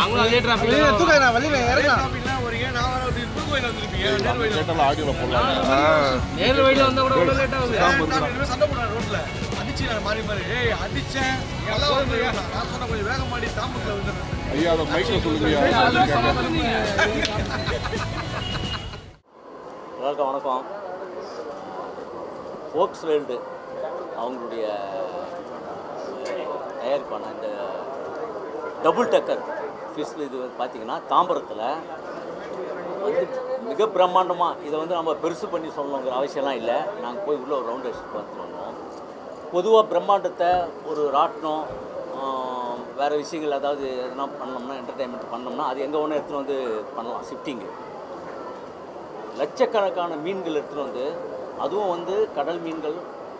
நாங்களும் அதே டிராஃபிக் தூக்கலாம் வழியில இறக்கலாம் நேரில் வழியில் வந்தால் கூட அவ்வளோ லேட் ஆகுது சண்டை போடுறேன் ரோட்டில் அடிச்சு மாறி மாறி அடிச்சேன் நல்லா நான் சொன்ன கொஞ்சம் வேகம் மாடி தாம்பூரில் வந்துடுறேன் ஐயா அதை மைக்கில் வணக்கம் ஃபோக்ஸ் அவங்களுடைய தயாரிப்பான இந்த டபுள் டக்கர் ஃபிஷ் இது வந்து பார்த்தீங்கன்னா தாம்பரத்தில் வந்து மிக பிரம்மாண்டமாக இதை வந்து நம்ம பெருசு பண்ணி சொல்லணுங்கிற அவசியம்லாம் இல்லை. நாங்கள் போய் உள்ள ஒரு ரவுண்ட் அடிச்சு பார்த்துட்டு வந்தோம். பொதுவாக பிரம்மாண்டத்தை ஒரு ராட்டினம் வேறு விஷயங்கள் அதாவது எதனா பண்ணோம்னா என்டர்டெயின்மெண்ட் பண்ணோம்னா அது எங்கே ஒன்று எடுத்துகிட்டு வந்து பண்ணலாம் ஷிஃப்டிங்கு லட்சக்கணக்கான மீன்கள் எடுத்துகிட்டு வந்து அதுவும் வந்து கடல் மீன்கள்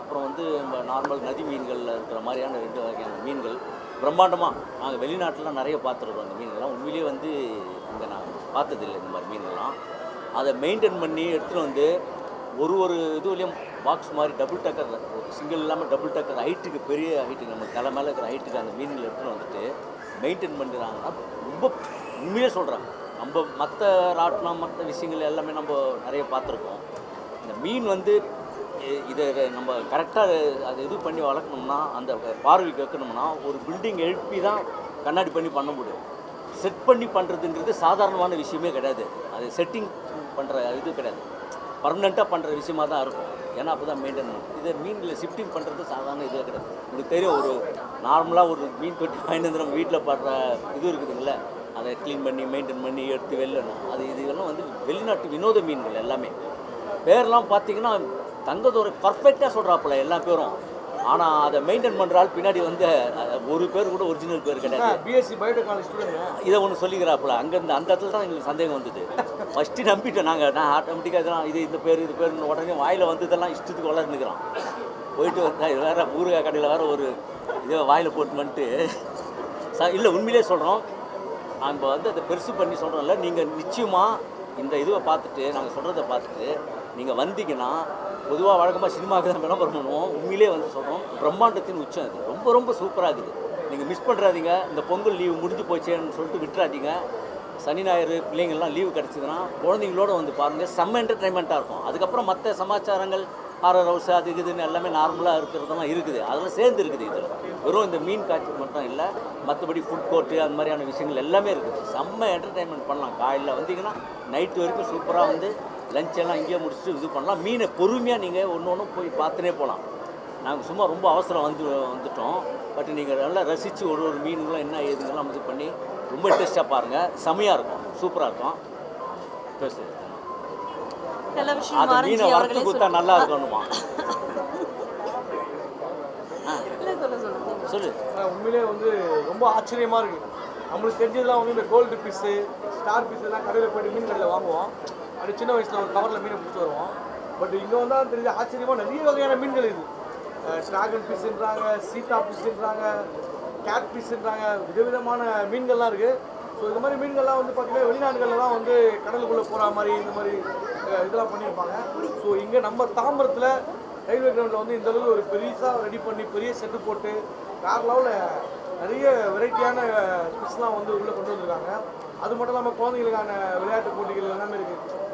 அப்புறம் வந்து நம்ம நார்மல் நதி மீன்களில் இருக்கிற மாதிரியான ரெண்டு வகையான மீன்கள். பிரம்மாண்டமாக நாங்கள் வெளிநாட்டிலாம் நிறைய பார்த்துருக்கோம் அந்த மீன்கள்லாம். உண்மையிலேயே வந்து இங்கே நான் பார்த்ததில்லை இந்த மாதிரி மீன்கள்லாம். அதை மெயின்டைன் பண்ணி எடுத்துகிட்டு வந்து ஒரு ஒரு இதுலேயும் பாக்ஸ் மாதிரி டபுள் டக்கர் சிங்கிள் இல்லாமல் டபுள் டக்கர் ஹைட்டுக்கு பெரிய ஹைட்டுக்கு நம்ம தலை மேலே இருக்கிற ஹைட்டுக்கு அந்த மீன்கள் எடுத்துகிட்டு வந்துட்டு மெயின்டைன் பண்ணுறாங்கன்னா ரொம்ப உண்மையாக சொல்கிறாங்க நம்ம மற்ற ராட்டினம் மற்ற விஷயங்கள் எல்லாமே நம்ம நிறைய பார்த்துருக்கோம். இந்த மீன் வந்து இதை நம்ம கரெக்டாக அதை இது பண்ணி வளர்க்கணும்னா அந்த பார்வைக்கு வைக்கணும்னா ஒரு பில்டிங் எழுப்பி தான் கண்ணாடி பண்ணி பண்ண முடியும். செட் பண்ணி பண்ணுறதுங்கிறது சாதாரணமான விஷயமே கிடையாது. அது செட்டிங் பண்ணுற இது கிடையாது. பர்மனெண்ட்டாக பண்ணுற விஷயமா தான் இருக்கும். ஏன்னா அப்போ தான் மெயின்டைன் பண்ணும் இதை மீனில் ஷிஃப்டிங் பண்ணுறது சாதாரண இது கிடையாது. உங்களுக்கு தெரியும் ஒரு நார்மலாக ஒரு மீன் தொட்டி வாங்கிட்டு வந்து நம்ம வீட்டில் படுற இது இருக்குதுங்கள அதை க்ளீன் பண்ணி மெயின்டைன் பண்ணி எடுத்து வெளிலணும் அது இதெல்லாம் வந்து வெளிநாட்டு வினோத மீன்கள் எல்லாமே. பேர்லாம் பார்த்தீங்கன்னா தங்கத்தோட பர்ஃபெக்டாக சொல்கிறாப்புல எல்லா பேரும். ஆனால் அதை மெயின்டைன் பண்ணுற ஆள் பின்னாடி வந்து ஒரு பேர் கூட ஒரிஜினல் பேர் கிடையாது. பிஎஸ்சி பயோடெக்னாலஜி இதை ஒன்று சொல்லிக்கிறாப்புல. அங்கேருந்து அந்த இடத்துல தான் எங்களுக்கு சந்தேகம் வந்தது. ஃபஸ்ட்டு நம்பிட்டோம் நாங்கள் நான் ஆட்டோமேட்டிக்காக இதெல்லாம் இது இந்த பேர் இது பேருன்னு உடனே வாயில் வந்து இதெல்லாம் இஷ்டத்துக்கு வளர்ந்துக்கிறோம். போயிட்டு வந்தா இது வேறு ஊறுகாய் கடையில் வேறு ஒரு இதை வாயில் போட்டு வந்துட்டு ச இல்லை உண்மையிலே சொல்கிறோம் நம்ம வந்து அதை பெருசு பண்ணி சொல்கிறோம்ல நீங்கள் நிச்சயமாக இந்த இதுவை பார்த்துட்டு நாங்கள் சொல்கிறத பார்த்துட்டு நீங்கள் வந்தீங்கன்னா பொதுவாக வழக்கமாக சினிமாவுக்கு தான் விளம்பரம் பண்ணுவோம் உண்மையிலே வந்து சொல்கிறோம் பிரம்மாண்டத்தின் உச்சம் அது. ரொம்ப ரொம்ப சூப்பராக இருக்குது. நீங்கள் மிஸ் பண்ணுறாதீங்க இந்த பொங்கல் லீவு முடிஞ்சு போச்சேன்னு சொல்லிட்டு விட்டுறாதீங்க. சனி ஞாயிறு பிள்ளைங்கள்லாம் லீவு கிடச்சிதுன்னா குழந்தைங்களோட வந்து பாருங்கள் செம்ம என்டர்டைன்மெண்ட்டாக இருக்கும். அதுக்கப்புறம் மற்ற சமாச்சாரங்கள் ஆர்ஆர் ஹவுஸ் அது இதுன்னு எல்லாமே நார்மலாக இருக்கிறதெல்லாம் இருக்குது. அதெல்லாம் சேர்ந்து இருக்குது இதில். வெறும் இந்த மீன் காட்சி மட்டும் இல்லை மற்றபடி ஃபுட் கோர்ட்டு அந்த மாதிரியான விஷயங்கள் எல்லாமே இருக்குது. செம்ம என்டர்டைன்மெண்ட் பண்ணலாம். காலையில் வந்தீங்கன்னா நைட்டு வரைக்கும் சூப்பராக வந்து லஞ்ச் எல்லாம் இங்கேயே முடிச்சுட்டு இது பண்ணலாம். மீனை பொறுமையாக நீங்கள் ஒன்று ஒன்று போய் பார்த்துனே போகலாம் நாங்கள் சும்மா ரொம்ப அவசரம் வந்து வந்துட்டோம். பட் நீங்கள் நல்லா ரசித்து ஒரு ஒரு மீன்களும் என்ன ஏதுங்கெல்லாம் இது பண்ணி ரொம்ப இன்ட்ரெஸ்ட்டாக பாருங்கள் செமையாக இருக்கும். சூப்பராக இருக்கும். அது ஆரஞ்சு மீனை அவர்களே வறுத்து கொடுத்தா நல்லா இருக்கணுமா சொல்ல சொல்லுங்க சொல்லு. உண்மையிலே வந்து ரொம்ப ஆச்சரியமா இருக்கு. நம்மளுக்கு தெரிஞ்சதெல்லாம் வந்து இந்த கோல்டு பீஸு ஸ்டார் பீஸ் எல்லாம் கடையில் போயிட்டு மீன் கடையில் வாங்குவோம். அப்படி சின்ன வயசில் ஒரு கவரில் மீனை பிடிச்சி வருவோம். பட் இங்கே வந்தால் தெரிஞ்ச ஆச்சரியமாக நிறைய வகையான மீன்கள் இது. ட்ராகன் ஃபிஷ்ன்றாங்க சீட்டா ஃபிஷ்ன்றாங்க கேட் ஃபிஷ்ன்றாங்க விதவிதமான மீன்கள்லாம் இருக்குது ஸோ இந்த மாதிரி மீன்கள்லாம் வந்து பார்த்தீங்கன்னா வெளிநாடுகள்லாம் வந்து கடலுக்குள்ளே போகிற மாதிரி இந்த மாதிரி இதெல்லாம் பண்ணியிருப்பாங்க. ஸோ இங்கே நம்ம தாம்பரத்தில் ரயில்வே கிரவுண்டில் வந்து இந்த அளவுக்கு ஒரு பெருசாக ரெடி பண்ணி பெரிய செட்டு போட்டு வேறு லெவலில் நிறைய வெரைட்டியான ஃபிஷ்லாம் வந்து உள்ளே கொண்டு வந்திருக்காங்க. அது மட்டும் இல்லாமல் குழந்தைங்களுக்கான விளையாட்டு போட்டிகள் எல்லாமே இருக்குது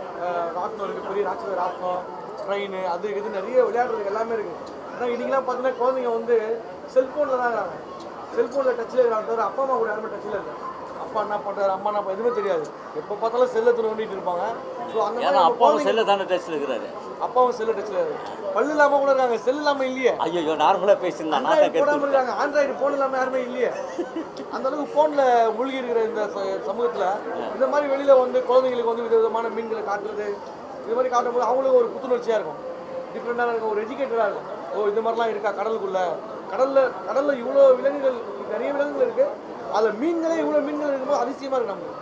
ராட்டினம் இருக்குது பெரிய ராட்சத ராட்டினம் ட்ரெயின் அது இது நிறைய விளையாடுறதுக்கு எல்லாமே இருக்குது ஆனால் இன்றைக்கெலாம் பார்த்தீங்கன்னா குழந்தைங்க வந்து செல்ஃபோனில் தான் இருக்காங்க. செல்ஃபோனில் டச்சில் இருக்கிறாங்க தவிர அப்பா அம்மா கூட யாருமே டச்சில் இல்லை. அப்பா என்ன பண்ணுறாரு அம்மா என்ன எதுவுமே தெரியாது. எப்போ பார்த்தாலும் செல்லை நோண்டிட்டு இருப்பாங்க. ஸோ அந்த மாதிரி குழந்தைங்க- செல்ல தானே டச்சில் இருக்கிறாரு. அப்பாவும் செல்லு டச்சில் பல்லு இல்லாமல் கூட இருக்காங்க செல் இல்லாமல் இல்லையே. ஐயோ நார்மலாக பேசியிருந்தான் போடாமல் இருக்காங்க. ஆண்ட்ராய்டு ஃபோன் இல்லாமல் யாருமே இல்லையே. அந்த அளவுக்கு ஃபோனில் மூழ்கி இருக்கிற இந்த சமூகத்தில் இந்த மாதிரி வெளியில் வந்து குழந்தைங்களுக்கு வந்து விதவிதமான மீன்களை காட்டுறது இது மாதிரி காட்டும்போது அவங்களுக்கு ஒரு புத்துணர்ச்சியாக இருக்கும். டிஃப்ரெண்ட்டாக இருக்கும். ஒரு எஜுகேட்டடாக இருக்கும். ஓ இது மாதிரிலாம் இருக்கா கடலுக்குள்ள? கடலில் கடலில் இவ்வளோ விலங்குகள் நிறைய விலங்குகள் இருக்குது அதில் மீன்களே இவ்வளோ மீன்கள் இருக்கும்போது அதிசயமாக இருக்கு நமக்கு.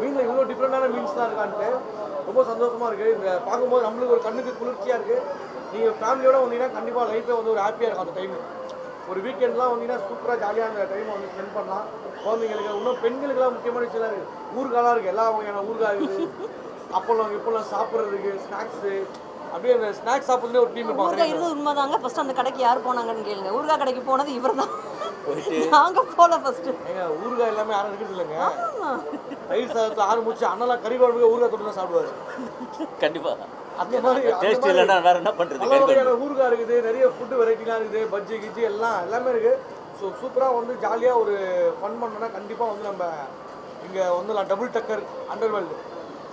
மீனில் இவ்வளோ டிஃப்ரெண்டான மீன்ஸ் தான் இருக்கான்ட்டு. ரொம்ப சந்தோஷமாக இருக்குது இந்த பார்க்கும்போது நம்மளுக்கு ஒரு கண்ணுக்கு குளிர்ச்சியாக இருக்குது நீங்கள் ஃபேமிலியோட வந்தீங்கன்னா கண்டிப்பாக லைஃபே வந்து ஒரு ஹாப்பியாக இருக்கும் அந்த டைம் ஒரு வீக்கெண்ட்லாம் வந்தீங்கன்னா சூப்பராக ஜாலியாக அந்த டைமை வந்து ஸ்பெண்ட் பண்ணலாம். குழந்தைங்களுக்கு இன்னும் பெண்களுக்குலாம் முக்கியமான விஷயம் இருக்குது ஊறுகாலாம் இருக்குது எல்லா வகையான ஊறுகாய் இருக்குது. அப்பளம் இப்போல்லாம் சாப்பிட்றதுக்கு ஸ்நாக்ஸு அப்படியே அந்த ஸ்நாக்ஸ் சாப்பிட்றதுலேயே ஒரு டீம் இருப்பாங்க. இருந்தது உண்மைதாங்க. ஃபர்ஸ்ட் அந்த கடைக்கு யார் போனாங்கன்னு கேளுங்க. ஊறுகாய் கடைக்கு போனது இவர் தான் நாங்க போல ஃபர்ஸ்ட் ஏங்க ஊறுகாய் எல்லாமே யாரும் இருக்கிறது இல்லைங்க. தயிர் சாதத்தை ஆறு முடிச்சு அண்ணெல்லாம் கறி குழம்புக்கு ஊறுகாய் தொட்டு தான் சாப்பிடுவாரு. கண்டிப்பா. அந்த மாதிரி டேஸ்ட் இல்லைன்னா வேற என்ன பண்றது? ஊறுகாய் இருக்குது நிறைய ஃபுட்டு வெரைட்டிலாம் இருக்குது பஜ்ஜி கிஜ்ஜி எல்லாம் எல்லாமே இருக்குது ஸோ சூப்பராக வந்து ஜாலியாக ஒரு ஃபன் பண்ணோன்னா கண்டிப்பாக வந்து நம்ம இங்கே வந்து நான் double decker under world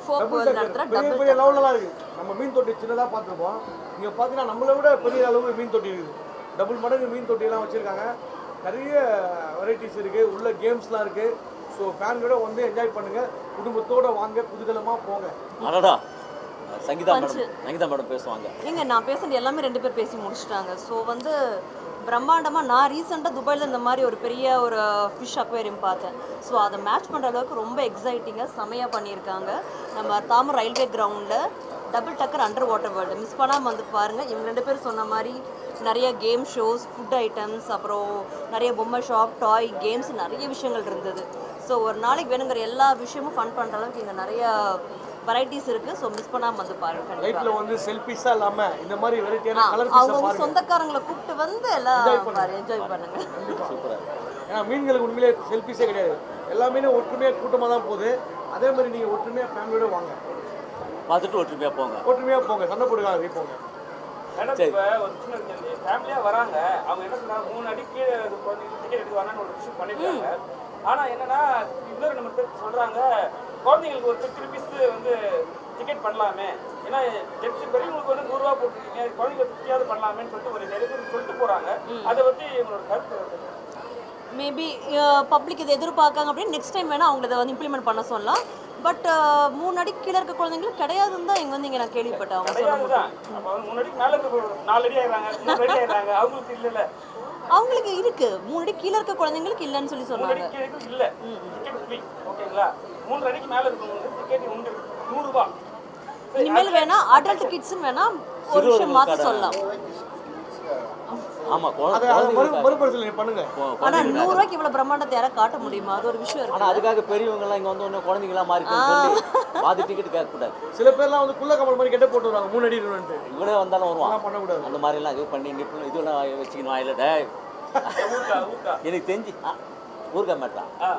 folk world நடத்துற பெரிய டபுள் பெரிய லெவலெலாம் இருக்குது நம்ம மீன் தொட்டி சின்னதாக பார்த்துருப்போம். இங்கே பார்த்தீங்கன்னா நம்மளை விட பெரிய அளவு மீன் தொட்டி இருக்குது. டபுள் மடங்கு மீன் தொட்டியெல்லாம் வச்சுருக்காங்க. நிறைய வெரைட்டிஸ் இருக்குது உள்ள கேம்ஸ்லாம் இருக்குது ஸோ ஃபேன்களோட வந்து என்ஜாய் பண்ணுங்கள் குடும்பத்தோட வாங்க குதூகலமாக போங்க. அடடா. சங்கீதா மேடம். சங்கீதா மேடம் பேசுவாங்க. ஏங்க நான் பேசுறது எல்லாமே ரெண்டு பேர் பேசி முடிச்சிட்டாங்க. ஸோ வந்து பிரம்மாண்டமாக நான் ரீசெண்டாக துபாயில் இந்த மாதிரி ஒரு பெரிய ஒரு ஃபிஷ் அக்வேரியம் பார்த்தேன். ஸோ அதை மேட்ச் பண்ணுற அளவுக்கு ரொம்ப எக்ஸைட்டிங்காக செமையாக பண்ணியிருக்காங்க. நம்ம தாமர் ரயில்வே கிரவுண்டில் double decker underwater world miss பண்ணாமல் வந்து பாருங்கள் இவங்க ரெண்டு பேரும் சொன்ன மாதிரி நிறைய கேம் ஷோஸ் ஃபுட் ஐட்டம்ஸ் அப்புறம் நிறைய பொம்மை ஷாப் டாய் கேம்ஸ் நிறைய விஷயங்கள் இருந்தது. ஸோ ஒரு நாளைக்கு வேணுங்கிற எல்லா விஷயமும் ஃபன் பண்ணுற அளவுக்கு இங்கே நிறைய வெரைட்டிஸ் இருக்குது ஸோ மிஸ் பண்ணாமல் வந்து பாருங்க லைட்டில் வந்து செல்ஃபிஸாக இல்லாமல் இந்த மாதிரி வெரைட்டியான கலர் அவங்க பாருங்க. சொந்தக்காரங்களை கூப்பிட்டு வந்து எல்லாம் என்ஜாய் பண்ணுங்க. சூப்பரா ஏன்னா மீன்களுக்கு உண்மையிலே செல்ஃபிஸே கிடையாது. எல்லா மீனும் ஒற்றுமையாக கூட்டமாக தான் போகுது. அதே மாதிரி நீங்கள் ஒற்றுமையாக ஃபேமிலியோட வாங்க. பார்த்துட்டு ஒற்றுமையா போங்க. ஒற்றுமையாக போங்க. சண்டை போடுக்காங்க போங்க. ஃபேமிலியாக வராங்க. அவங்க என்ன சொன்னாங்க மூணு அடி கீழே குழந்தைங்களுக்கு டிக்கெட் எடுத்து வரணும்னு ஒரு விஷயம் பண்ணிருக்காங்க. ஆனால் என்னன்னா இன்னொரு மூணு பேர் சொல்கிறாங்க குழந்தைங்களுக்கு ஒரு ஃபிஃப்டி ருபீஸ் வந்து டிக்கெட் பண்ணலாமே. ஏன்னா ஜெட்ஸி பெரியவங்களுக்கு வந்து நூறுரூவா போட்டுருக்கீங்க குழந்தைங்களுக்கு ஃபிஃப்டியாவது பண்ணலாமேன்னு சொல்லிட்டு ஒரு நிறைய பேர் சொல்லிட்டு போகிறாங்க அதை பற்றி உங்களோட கருத்து மேபி பப்ளிக் இதை எதிர்பார்க்காங்க அப்படின்னு நெக்ஸ்ட் டைம் வேணால் அவங்க இதை வந்து இம்ப்ளிமெண்ட் பண்ண சொல்லலாம். பட் மூணு அடி கீழே இருக்க குழந்தைங்களுக்கு கிடையாதுன்னு தான் இங்கே வந்து இங்கே நான் கேள்விப்பட்டேன். அவங்க வந்து மூணு அடிக்கு மேலே இருக்க நாலு அடி ஆயிடுறாங்க மூணு அடி ஆயிடுறாங்க அவங்களுக்கு இல்லைல்ல. அவங்களுக்கு இருக்கு. மூணு அடி கீழே இருக்க குழந்தைங்களுக்கு இல்லைன்னு சொல்லி மூணு சொன்னாங்க இல்லை. ஓகேங்களா மூன்று அடிக்கு மேலே இருக்கவங்களுக்கு டிக்கெட் உண்டு. நூறுரூபா இனிமேல் வேணா அடல்ட் கிட்ஸ்னு வேணா ஒரு விஷயம் மாற்ற சொல்லலாம். ஆமா மறுபரிசீலனை பண்ணுங்க. ஆனா நூறு ரூபாய்க்கு இவ்வளவு பிரம்மாண்டத்தை யாரை காட்ட முடியுமா? அது ஒரு விஷயம் இருக்கு அதுக்காக பெரியவங்க எல்லாம் இங்க வந்து ஒண்ணு குழந்தைங்களா மாறி சொல்லி பாதி டிக்கெட் கேட்க கூடாது சில பேர்லாம் வந்து குள்ள கமல் மாதிரி கெட்ட போட்டு வருவாங்க மூணு அடி இவனே வந்தாலும் வருவான். பண்ணக்கூடாது. அந்த மாதிரி எல்லாம் இது பண்ணி நிப்பு இதெல்லாம் வச்சுக்கணும் வாயில எனக்கு தெரிஞ்சு ஊறுகாய் மேட்டா ஆ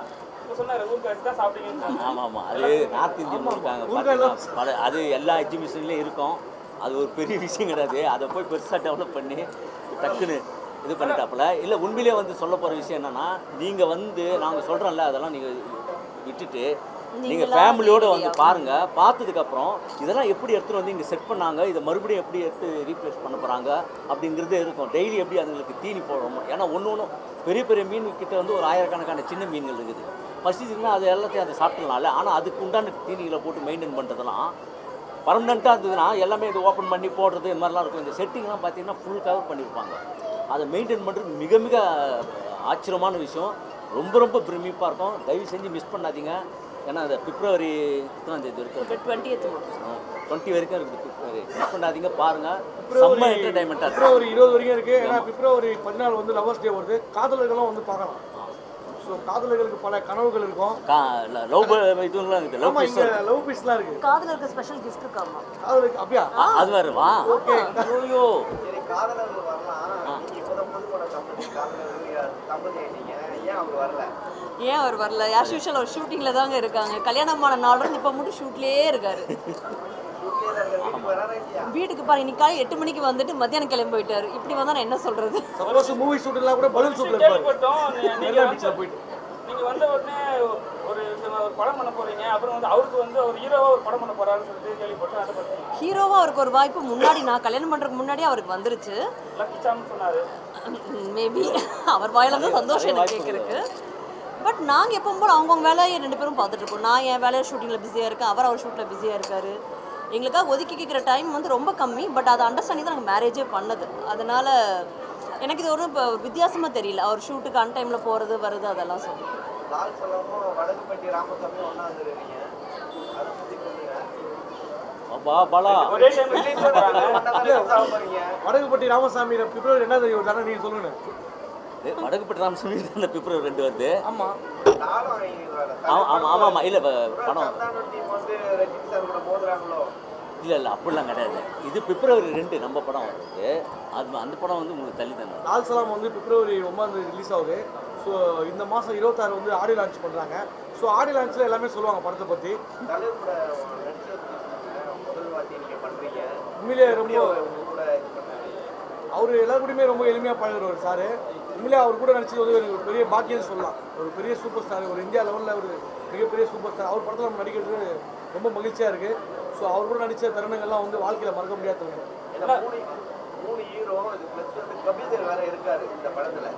இப்போ சொன்னார் ஊருக்கா எடுத்து தான் சாப்பிட்டீங்கன்னு ஆமா ஆமா. அது நார்த் இந்தியன் இருக்காங்க அது எல்லா எக்ஸிபிஷன்லேயும் இருக்கும். அது ஒரு பெரிய விஷயம் கிடையாது. அதை போய் பெருசாக டெவலப் பண்ணி டக்குன்னு இது பண்ணிட்டாப்புல. இல்லை உண்மையிலேயே வந்து சொல்ல போகிற விஷயம் என்னன்னா நீங்கள் வந்து நாங்கள் சொல்கிறோம்ல அதெல்லாம் நீங்கள் விட்டுட்டு நீங்கள் ஃபேமிலியோடு வந்து நேரடியா. பாருங்க. பார்த்ததுக்கப்புறம் இதெல்லாம் எப்படி எடுத்துகிட்டு வந்து இங்கே செட் பண்ணாங்க? இதை மறுபடியும் எப்படி எடுத்து ரீப்ளேஸ் பண்ண போகிறாங்க அப்படிங்கிறது இருக்கும். டெய்லி எப்படி அதுங்களுக்கு தீனி போடுறோம். ஏன்னா ஒன்று ஒன்றும் பெரிய பெரிய மீன் கிட்ட வந்து ஒரு ஆயிரக்கணக்கான சின்ன மீன்கள் இருக்குது. பசிச்சுன்னா அது எல்லாத்தையும் அதை சாப்பிடலாம்ல ஆனால் அதுக்கு உண்டான தீனிகளை போட்டு மெயின்டைன் பண்ணுறதுலாம் பர்மனெண்ட்டாக இருந்ததுன்னா எல்லாமே இது ஓப்பன் பண்ணி போடுறது இந்த மாதிரிலாம் இருக்கும். இந்த செட்டிங்லாம் பார்த்தீங்கன்னா ஃபுல் கவர் பண்ணியிருப்பாங்க. அதை மெயின்டைன் பண்ணுறது மிக மிக ஆச்சரியமான விஷயம். ரொம்ப ரொம்ப பிரமிப்பாக இருக்கும். தயவு செஞ்சு மிஸ் பண்ணாதீங்க. ஏன்னா அந்த பிப்ரவரி தான் தேதி வரைக்கும் டுவெண்ட்டி டுவெண்ட்டி வரைக்கும் இருக்குது பிப்ரவரி. மிஸ் பண்ணாதீங்க பாருங்கள் செம்ம என்டர்டைன்மெண்ட்டாக பிப்ரவரி இருபது வரைக்கும் இருக்கு. ஏன்னா பிப்ரவரி பதினாலு வந்து லவர்ஸ் டே வருது. காதலர்களும் வந்து பார்க்கலாம். ஸோ காதலர்களுக்கு பல கனவுகள் இருக்கும். கா லவ் இதுலாம் இருக்குது லவ் பீஸ் லவ் பீஸ்லாம் இருக்கு. காதுல இருக்க ஸ்பெஷல் கிஃப்ட் இருக்காமா காதலுக்கு அப்படியா? அது வேறு வா. ஓகே. ஐயோ காதலர்கள் வரலாம். ஏன் அவர் வரல? ஏன் அவர் வரல? யாஸ் யூஷுவல் அவர் ஷூட்டிங்ல தாங்க இருக்காங்க. கல்யாணமான நாள் இருந்து இப்போ மட்டும் ஷூட்லயே இருக்காரு. வீட்டுக்கு பாரு இன்னைக்கு காலை எட்டு மணிக்கு வந்துட்டு மத்தியானம் கிளம்பி போயிட்டாரு. இப்படி வந்தா நான் என்ன சொல்றது? சப்போஸ் மூவி கூட பலூன் ஷூட்ல இருப்பாரு. கேள்விப்பட்டோம் நீ- நீங்க வந்து பீச்ல போயிட்டு. நீங்க வந்த உடனே ஒரு ஒரு படம் பண்ண போறீங்க. அப்புறம் வந்து அவருக்கு வந்து ஒரு ஹீரோவா ஒரு படம் பண்ண போறாருன்னு சொல்லிட்டு கேள்விப்பட்டோம் அதை பத்தி ஹீரோவா அவருக்கு ஒரு வாய்ப்பு முன்னாடி நான் கல்யாணம் பண்றதுக்கு முன்னாடி அவருக்கு வந்துருச்சு. லக்கி சொன்னாரு. மேபி அவர் வாயில தான் சந்தோஷம் எனக்கு கேட்கறதுக்கு பட் நாங்கள் எப்பவும் போல் அவங்கவுங்க வேலையை ரெண்டு பேரும் பார்த்துட்டு இருக்கோம். நான் என் வேலையை ஷூட்டிங்கில் பிஸியாக இருக்கேன். அவர் அவர் ஷூட்டில் பிஸியாக இருக்காரு. எங்களுக்காக ஒதுக்கி கேட்குற டைம் வந்து ரொம்ப கம்மி பட் அதை அண்டர்ஸ்டாண்டிங் தான் நாங்கள் மேரேஜே பண்ணது. அதனால எனக்கு இது ஒன்றும் இப்போ வித்தியாசமாக தெரியல. அவர் ஷூட்டுக்கு அன் டைமில் போகிறது வருது அதெல்லாம் சொல்லி. வடகுப்பட்டி வடகுப்பட்டி ராமசாமி பிப்ரவரி ரெண்டாம் தேதி ஒரு தானே நீங்க சொல்லுங்க ஏ, வடக்குப்பட்டி ராமசாமி இந்த பிப்ரவரி ரெண்டு வருது. ஆமா. ஆமா ஆமா இல்லை படம் சந்தானம் டீம் வந்து ரஜினி சார் கூட மோதுறாங்களோ இல்லை இல்லை அப்படிலாம் கிடையாது. இது பிப்ரவரி ரெண்டு நம்ம படம் வருது அது அந்த படம் வந்து உங்களுக்கு தள்ளி தானே லால் சலாம் வந்து பிப்ரவரி ஒன்பதாம் ரிலீஸ் ஆகுது. ஸோ இந்த மாதம் இருபத்தாறு வந்து ஆடியோ லான்ச் பண்ணுறாங்க ஸோ ஆடியோ லான்ச்சில் எல்லாமே சொல்லுவாங்க படத்தை பற்றி எப்படி ரொம்ப அவர் உங்க கூட இது பண்ணாரு. அவர் எல்லாரு கூடயுமே ரொம்ப எளிமையாக பழகுறவர் சார். உண்மையிலே அவர் கூட நடிச்சது வந்து எனக்கு ஒரு பெரிய பாக்கியம் சொல்லலாம். ஒரு பெரிய சூப்பர் ஸ்டார் ஒரு இந்தியா லெவலில் ஒரு மிகப்பெரிய சூப்பர் ஸ்டார் அவர் படத்தில் நம்ம நடிக்கிறது ரொம்ப மகிழ்ச்சியாக இருக்குது ஸோ அவர் கூட நடித்த தருணங்கள்லாம் வந்து வாழ்க்கையில் மறக்க முடியாத தருணம் மூணு மூணு ஹீரோ இது ப்ளஸ் வந்து கபிதர் வேற இருக்காரு இந்த படத்துல.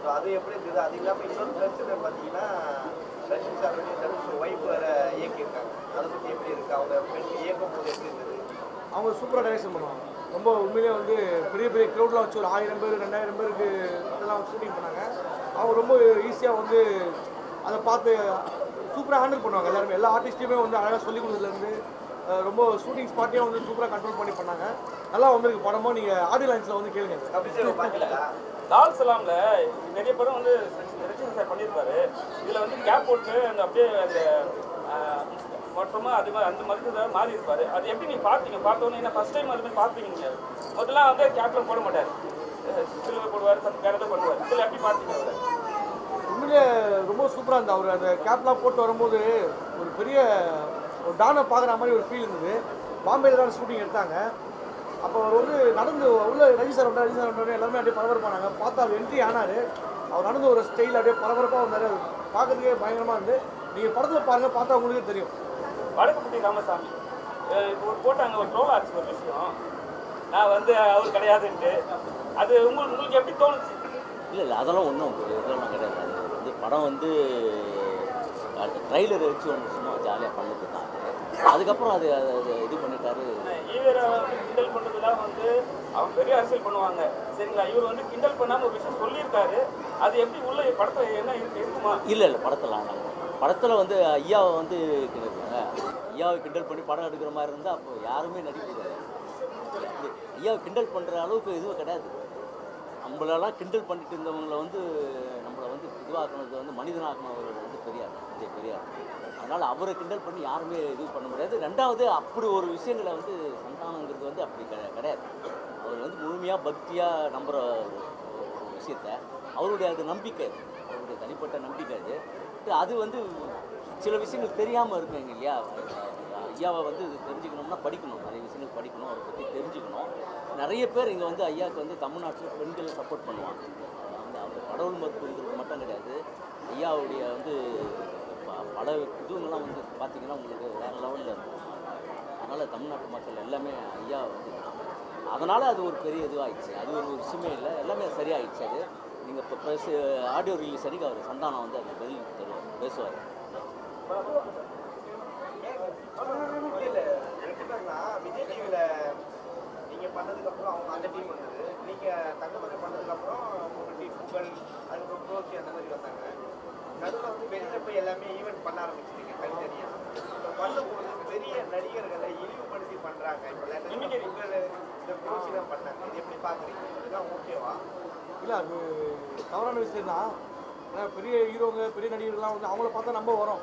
ஸோ அது எப்படி இருந்தது? அது இல்லாமல் இன்னொரு ப்ளஸ் பார்த்தீங்கன்னா ரஜினி சார் வந்து தனுஷ் ஒய்ஃப் வேற இயக்கியிருக்காங்க. அதை பற்றி எப்படி இருக்கு? அவங்க பெண் இயக்கும் போது எப்படி இருந்தது? அவங்க சூப்பராக டைரக்ஷன் பண்ணுவாங்க. ரொம்ப உண்மையிலேயே வந்து பெரிய பெரிய க்ரௌட்லாம் வச்சு ஒரு ஆயிரம் பேர் ரெண்டாயிரம் பேருக்கு இதெல்லாம் ஷூட்டிங் பண்ணாங்க. அவங்க ரொம்ப ஈஸியாக வந்து அதை பார்த்து சூப்பராக ஹேண்டில் பண்ணுவாங்க எல்லாருமே. எல்லா ஆர்டிஸ்ட்டையுமே வந்து அழகாக சொல்லி கொடுத்ததுலேருந்து ரொம்ப ஷூட்டிங் ஸ்பாட்டையும் வந்து சூப்பராக கண்ட்ரோல் பண்ணி பண்ணாங்க. நல்லா வந்திருக்கு படமும் நீங்கள் ஆடியோ லான்ச்சில் வந்து கேளுங்க. லால் சலாம்ல நிறைய படம் வந்து ரஜினி சார் பண்ணியிருப்பாரு. இதுல வந்து கேப் போட்டு அந்த அப்படியே அந்த ஆஹ், மொத்தமா அது மா- அந்த மருத்துவ மாறி இருப்பாரு அது எப்படி நீங்க பார்த்தீங்க? பார்த்தோன்னே என்ன ஃபர்ஸ்ட் டைம் அது மாதிரி நீங்க? முதல்ல வந்து கேப்ல போட மாட்டாரு. சிலுவை போடுவார் சம் வேற ஏதோ பண்ணுவார். இதில் எப்படி பார்த்தீங்க அவரை? உண்மையிலே ரொம்ப சூப்பராக இருந்தது அவர். அந்த கேப்லாம் போட்டு வரும்போது ஒரு பெரிய ஒரு டானை பார்க்குற மாதிரி ஒரு ஃபீல் இருந்தது. பாம்பேல தான் ஷூட்டிங் எடுத்தாங்க. அப்போ அவர் வந்து நடந்து உள்ள ரஜி சார் வந்தார் ரஜி சார் வந்தார் எல்லாருமே அப்படியே பரபரப்பானாங்க. பார்த்தா அவர் என்ட்ரி ஆனார். அவர் நடந்து ஒரு ஸ்டைல் அப்படியே பரபரப்பாக வந்தார். அது பார்க்கறதுக்கே பயங்கரமாக இருந்து நீங்கள் படத்தில் பாருங்கள் பார்த்தா உங்களுக்கே தெரியும். வடக்குப்பட்டி ராமசாமி. இப்போ ஒரு போட்டாங்க ஒரு ட்ரோல் ஆச்சு ஒரு விஷயம். நான் வந்து அவர் கிடையாதுன்ட்டு. அது உங்களுக்கு உங்களுக்கு எப்படி தோணுச்சு? இல்லை இல்லை அதெல்லாம் ஒன்றும் இதெல்லாம் கிடையாது. அது வந்து படம் வந்து ட்ரைலர் வச்சு ஒன்று சும்மா ஜாலியாக அது அதுக்கப்புறம் அது அது இது பண்ணிட்டாரு. ஈவரை வந்து கிண்டல் பண்ணுறதுலாம் வந்து அவங்க பெரிய அரசியல் பண்ணுவாங்க. சரிங்களா? இவர் வந்து கிண்டல் பண்ணாமல் ஒரு விஷயம் சொல்லியிருக்காரு. அது எப்படி உள்ள படத்தில் என்ன இருக்கு இருக்குமா? இல்லை இல்லை படத்தில் நாங்கள் படத்தில் வந்து ஐயாவை வந்து கிண்டல் ஐயாவை கிண்டல் பண்ணி படம் எடுக்கிற மாதிரி இருந்தால் அப்போ யாருமே நடிக்கிறாரு ஐயாவை கிண்டல் பண்ணுற அளவுக்கு இதுவும் கிடையாது. நம்மளெல்லாம் கிண்டல் பண்ணிட்டு இருந்தவங்களை வந்து நம்மளை வந்து இதுவாக்குனது வந்து மனிதனாக்குனவர் வந்து பெரியார் விஜய் பெரியார். அதனால் அவரை கிண்டல் பண்ணி யாருமே இது பண்ண முடியாது. ரெண்டாவது அப்படி ஒரு விஷயங்களை வந்து சந்தானங்கிறது வந்து அப்படி கிடையாது. அவர் வந்து முழுமையாக பக்தியாக நம்புகிற ஒரு விஷயத்த அவருடைய அது நம்பிக்கை அது. அவருடைய தனிப்பட்ட நம்பிக்கை அது. அது வந்து சில விஷயங்கள் தெரியாமல் இருக்குங்க இல்லையா? ஐயாவை வந்து தெரிஞ்சுக்கணும்னா படிக்கணும். நிறைய விஷயங்கள் படிக்கணும். அவரை பற்றி தெரிஞ்சுக்கணும். நிறைய பேர் இங்கே வந்து ஐயாவுக்கு வந்து தமிழ்நாட்டில் பெண்களை சப்போர்ட் பண்ணுவாங்க. அந்த அவர் கடவுள் மருத்துவங்கிறது மட்டும் கிடையாது. ஐயாவுடைய வந்து பல இதுவங்கெல்லாம் வந்து பார்த்தீங்கன்னா உங்களுக்கு வேறு லெவலில் இருக்கும். அதனால் தமிழ்நாட்டு மக்கள் எல்லாமே ஐயா வந்து அதனால் அது ஒரு பெரிய இதுவாகிடுச்சு அது ஒரு விஷயமே இல்லை. எல்லாமே சரியாயிடுச்சு அது. நீங்கள் இப்போ ப்ரெஸ் ஆடியோ ரிலீஸ் அன்றைக்கி அவர் சந்தானம் வந்து அது பதில் தருவார் பேசுவார். நீங்கள் ரெண்டுனா விஜய் டிவில நீங்க பண்ணதுக்கு அவங்க அந்த டீம் வந்தது தங்கமணி டீம் புகழ் அதுக்கப்புறம் ப்ரோசி அந்த மாதிரி வந்தாங்க நடுவில் வந்து வெளியில போய் எல்லாமே ஈவெண்ட் பண்ண ஆரம்பிச்சிருக்கீங்க தனித்தனியா. இப்போ பண்ணும்போது பெரிய நடிகர்களை இழிவுபடுத்தி பண்றாங்க. இப்போ இந்த ப்ரோசிலாம் பண்ணாங்க. இது எப்படி பாக்குறீங்க ஓகேவா இல்லை அது தவறான விஷயம் தான் ஏன்னா பெரிய ஹீரோங்க பெரிய நடிகர்கள்லாம் வந்து அவங்கள பார்த்தா நம்ம வரோம்.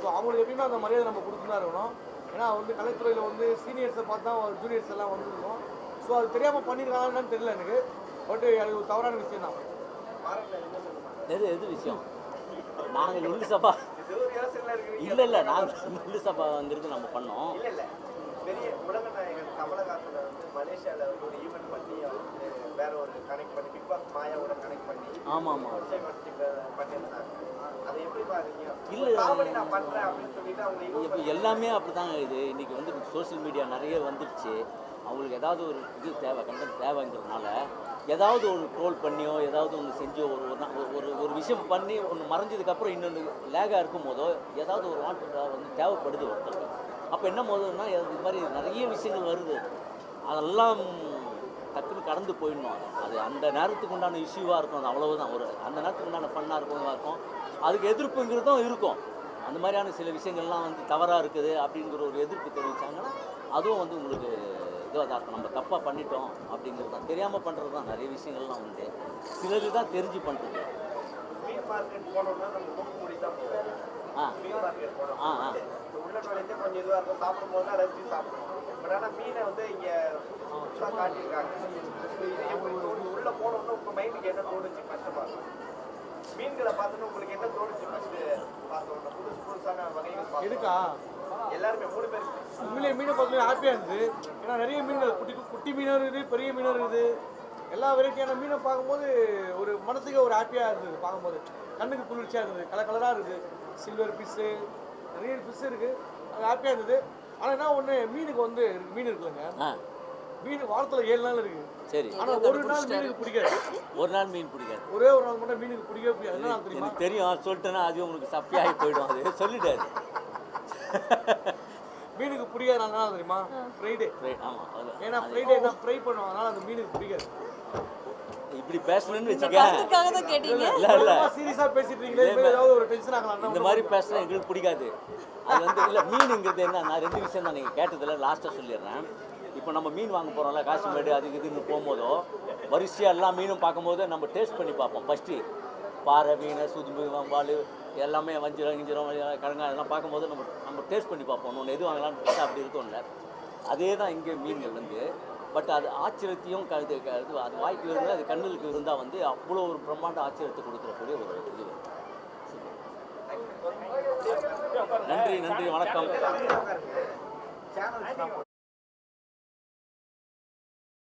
ஸோ அவங்களுக்கு எப்பயுமே அந்த மரியாதை நம்ம கொடுத்து தான் இருக்கணும். ஏன்னா வந்து கலைத்துறையில் வந்து சீனியர்ஸை பார்த்தா ஜூனியர்ஸ் எல்லாம் வந்துருக்கோம். ஸோ அது தெரியாமல் பண்ணியிருக்காங்கன்னு தெரியல எனக்கு. பட் அது தவறான விஷயம் தான் எது எது விஷயம்? நாங்கள் லுல்லு சபா. இல்லை இல்லை நாங்கள் லுல்லு சபாங்கிறது நம்ம பண்ணோம். பெரிய கமலஹாசனை வந்து வந்து ஒரு ஈவெண்ட் பண்ணி அவர் வந்து வேற ஒரு கனெக்ட் பண்ணி பிக் பாஸ் மாயாவோட கனெக்ட் பண்ணி ஆமாம் ஆமாம் பண்ணியிருந்தாங்க அதை எப்படி பாருங்க? இல்ல. காமெடி நான் பண்றேன் அப்படின்னு சொல்லிட்டு அவங்க இப்போ எல்லாமே அப்படி தாங்க இது. இன்றைக்கி வந்து சோஷியல் மீடியா நிறைய வந்துடுச்சு அவங்களுக்கு ஏதாவது ஒரு இது தேவை கண்டென்ட் தேவைங்கிறதுனால ஏதாவது ஒரு ட்ரோல் பண்ணியோ ஏதாவது ஒன்று செஞ்சோ ஒரு ஒரு ஒரு- ஒரு ஒரு விஷயம் பண்ணி ஒன்று மறைஞ்சதுக்கப்புறம் இன்னொன்று லேகாக இருக்கும் போதோ ஏதாவது ஒரு வாட்டு வந்து தேவைப்படுது ஒருத்தருக்கு. அப்போ என்ன போதுன்னா இது மாதிரி நிறைய விஷயங்கள் வருது. அதெல்லாம் டக்குன்னு கடந்து போயிடணும். அது. அது அந்த நேரத்துக்கு உண்டான இஷ்யூவாக இருக்கும். அது அவ்வளவுதான். ஒரு அந்த நேரத்துக்கு உண்டான ஃபன்னாக இருக்கும் இருக்கும். அதுக்கு எதிர்ப்புங்கிறதும் இருக்கும். அந்த மாதிரியான சில விஷயங்கள்லாம் வந்து தவறாக இருக்குது அப்படிங்கிற ஒரு எதிர்ப்பு தெரிவித்தாங்கன்னா அதுவும் வந்து உங்களுக்கு இதுவாக தான் இருக்கும் நம்ம தப்பாக பண்ணிட்டோம் அப்படிங்கிறது தான். தெரியாமல் பண்ணுறது தான். நிறைய விஷயங்கள்லாம் உண்டு. சிலது தான் தெரிஞ்சு பண்ணுறது ஆ. ஆ ஆ. கொஞ்சம் இதுவா இருக்கும். சாப்பிடும் போது தான் ரசிச்சு சாப்பிடுவோம். பட் பட் ஆனா மீனை வந்து இங்க காட்டியிருக்காங்க? உள்ள போனோம்னா உங்க மைண்டுக்கு என்ன தோணுச்சு கஷ்டமா மீன்களை பார்த்தோன்னா உங்களுக்கு என்ன தோணுச்சு ஃபர்ஸ்ட் பார்த்தோம்னா புதுசு புதுசான வகைகள் எல்லாருமே மூணு பேர் உண்மையிலே மீனை பார்த்து ஹாப்பியாக இருந்தது ஏன்னா நிறைய மீன்கள் குட்டி குட்டி மீனும் இருக்குது பெரிய மீனும் இருக்குது எல்லா வெரைட்டியான மீனை பார்க்கும்போது ஒரு மனசுக்கு ஒரு ஹாப்பியாக இருந்தது பார்க்கும்போது. கண்ணுக்கு குளிர்ச்சியாக இருந்தது கலர் கலராக இருக்குது. சில்வர் ஃபிஷ்ஷு நிறைய ஃபிஷ் இருக்குது அது ஹாப்பியாக இருந்தது. ஆனால் என்ன ஒன்று மீனுக்கு வந்து மீன் இருக்குல்லங்க. மீன் வாரத்தில் ஏழு நாள் இருக்குது சரி. ஆனால் ஒரு நாள் மீனுக்கு பிடிக்காது. ஒரு நாள் மீன் பிடிக்காது. ஒரே ஒரு நாள் மட்டும் மீனுக்கு பிடிக்கவே பிடிக்காது. எனக்கு தெரியும். சொல்லிட்டேன்னா அது உங்களுக்கு சப்பியாகி போயிடும். அது சொல்லிட்டாரு. மீனுக்கு பிடிக்காத நாள் என்ன தெரியுமா? ஃப்ரைடே Right, ஆமா அது- ஏன்னா ஃப்ரைடே தான் ஃப்ரை பண்ணுவாங்க அதனால அந்த மீனுக்கு பிடிக்காது. இப்படி பேசணும்னு வச்சுக்க கேட்டீங்க. இல்ல இல்ல சீரியஸா பேசிட்டு இருக்கீங்களே ஏதாவது ஒரு டென்ஷன் ஆகலாம். இந்த மாதிரி பேசுனா எங்களுக்கு பிடிக்காது. அது வந்து இல்லை மீனுங்கிறது என்ன நான் ரெண்டு விஷயம் தான் நீங்கள் கேட்டதில் லாஸ்ட்டாக சொல்லிடுறேன். இப்போ நம்ம மீன் வாங்க போகிறோம்ல காசிமேடு அது இதுன்னு போகும்போதோ வரிசையாக எல்லா மீனும் பார்க்கும்போது நம்ம டேஸ்ட் பண்ணி பார்ப்போம். ஃபஸ்ட்டு பாறை மீன் சுதும்பு வம்பால் எல்லாமே வஞ்சிரம் கிஞ்சிரம் கிழங்கா அதெல்லாம் பார்க்கும்போது நம்ம நம்ம டேஸ்ட் பண்ணி பார்ப்போம். ஒன்று எது வாங்கலாம்னு பார்த்தா அப்படி இருக்கும்ல அதே தான் இங்கே மீன்கள் வந்து. பட் அது ஆச்சரியத்தையும் கருது கருது அது வாய்க்கு இருந்தால் அது கண்ணுக்கு இருந்தால் வந்து அவ்வளோ ஒரு பிரம்மாண்ட ஆச்சரியத்தை கொடுக்குறக்கூடிய ஒரு இது. நன்றி நன்றி வணக்கம்.